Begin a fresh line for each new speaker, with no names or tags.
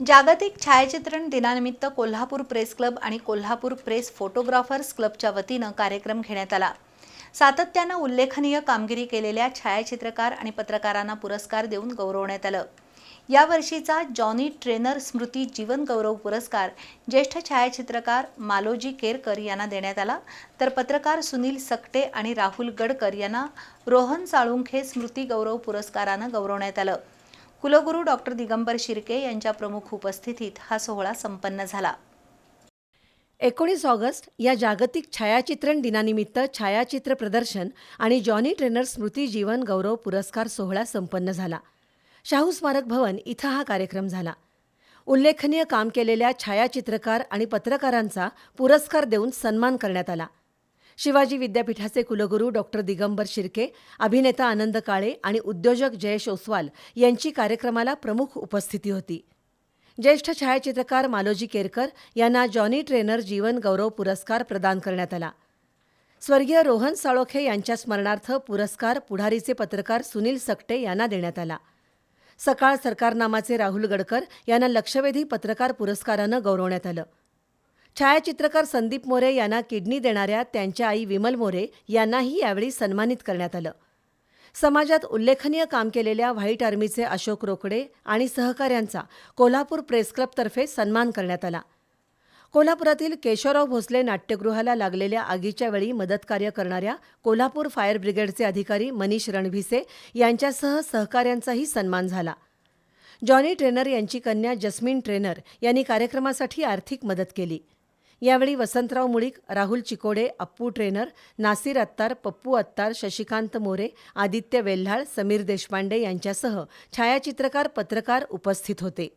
जागतिक छायाचित्रण दिनानिमित्त कोल्हापूर प्रेस क्लब आणि कोल्हापूर प्रेस फोटोग्राफर्स क्लबच्या वतीनं कार्यक्रम घेण्यात आला. सातत्यानं उल्लेखनीय कामगिरी केलेल्या छायाचित्रकार आणि पत्रकारांना पुरस्कार देऊन गौरवण्यात आलं. यावर्षीचा जॉनी ट्रेनर स्मृती जीवन गौरव पुरस्कार ज्येष्ठ छायाचित्रकार मालोजी केरकर यांना देण्यात आला. तर पत्रकार सुनील सकटे आणि राहुल गडकर यांना रोहन साळुंखे स्मृती गौरव पुरस्कारानं गौरवण्यात आलं. कुलगुरू डॉक्टर दिगंबर शिर्के यांच्या प्रमुख उपस्थितीत हा सोहळा संपन्न झाला.
एकोणीस ऑगस्ट या जागतिक छायाचित्रण दिनानिमित्त छायाचित्र प्रदर्शन आणि जॉनी ट्रेनर स्मृती जीवन गौरव पुरस्कार सोहळा संपन्न झाला. शाहू स्मारक भवन इथं हा कार्यक्रम झाला. उल्लेखनीय काम केलेल्या छायाचित्रकार आणि पत्रकारांचा पुरस्कार देऊन सन्मान करण्यात आला. शिवाजी विद्यापीठाचे कुलगुरू डॉक्टर दिगंबर शिर्के अभिनेता आनंद काळे आणि उद्योजक जयेश ओसवाल यांची कार्यक्रमाला प्रमुख उपस्थिती होती. ज्येष्ठ छायाचित्रकार मालोजी केरकर यांना जॉनी ट्रेनर जीवन गौरव पुरस्कार प्रदान करण्यात आला. स्वर्गीय रोहन साळोखे यांच्या स्मरणार्थ पुरस्कार पुढारीचे पत्रकार सुनील सकटे यांना देण्यात आला. सकाळ सरकारनामाचे राहुल गडकर यांना लक्षवेधी पत्रकार पुरस्कारानं गौरवण्यात आलं. छायाचित्रकार संदीप मोरे यांना किडनी देणाऱ्या त्यांच्या आई विमल मोरे यांनाही यावेळी सन्मानित करण्यात आलं. समाजात उल्लेखनीय काम केलेल्या व्हाईट आर्मीचे अशोक रोकडे आणि सहकाऱ्यांचा कोल्हापूर प्रेस क्लबतर्फे सन्मान करण्यात आला. कोल्हापुरातील केशवराव भोसले नाट्यगृहाला लागलेल्या आगीच्या वेळी मदतकार्य करणाऱ्या कोल्हापूर फायर ब्रिगेडचे अधिकारी मनीष रणभिसे यांच्यासह सहकाऱ्यांचाही सन्मान झाला. जॉनी ट्रेनर यांची कन्या जस्मिन ट्रेनर यांनी कार्यक्रमासाठी आर्थिक मदत केली. यावेळी वसंतराव मुळीक राहुल चिकोडे अप्पू ट्रेनर नासिर अत्तार पप्पू अत्तार शशिकांत मोरे आदित्य वेल्हाळ समीर देशपांडे यांच्यासह छायाचित्रकार पत्रकार उपस्थित होते.